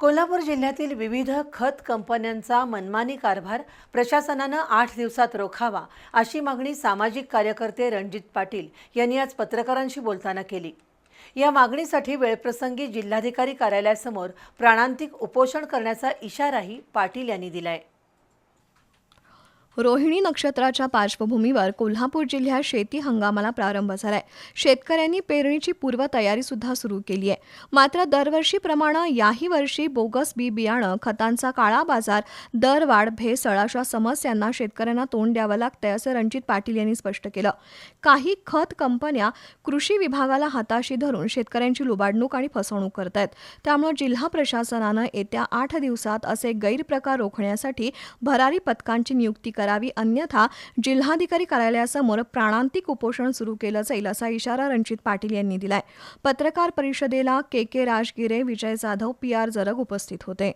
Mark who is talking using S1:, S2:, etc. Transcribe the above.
S1: कोल्हापूर जिल्ह्यातील विविध खत कंपन्यांचा मनमानी कारभार प्रशासनानं आठ दिवसात रोखावा अशी मागणी सामाजिक कार्यकर्ते रणजित पाटील यांनी आज पत्रकारांशी बोलताना केली. या मागणीसाठी वेळप्रसंगी जिल्हाधिकारी कार्यालयासमोर प्राणांतिक उपोषण करण्याचा इशाराही पाटील यांनी दिलाय.
S2: रोहिणी नक्षत्राच्या पार्श्वभूमीवर कोल्हापूर जिल्ह्यात शेती हंगामाला प्रारंभ झालाय. शेतकऱ्यांनी पेरणीची पूर्वतयारी सुद्धा सुरू केली आहे मात्र दरवर्षीप्रमाणे याही वर्षी बोगस बी बियाणं खतांचा काळा बाजार दरवाढ भेसळ अशा समस्यांना शेतकऱ्यांना तोंड द्यावं लागतंय असं रणजित पाटील यांनी स्पष्ट केलं. काही खत कंपन्या कृषी विभागाला हाताशी धरून शेतकऱ्यांची लुबाडणूक आणि फसवणूक करत आहेत त्यामुळे जिल्हा प्रशासनानं येत्या आठ दिवसात असे गैरप्रकार रोखण्यासाठी भरारी पथकांची नियुक्ती करावी अन्यथा जिल्हाधिकारी कार्यालयासमोर प्राणांतिक उपोषण सुरू केलं जाईल असा इशारा रणजित पाटील यांनी दिलाय. पत्रकार परिषदेला K K Rajgire Vijay Jadhav P R Jarag उपस्थित होते.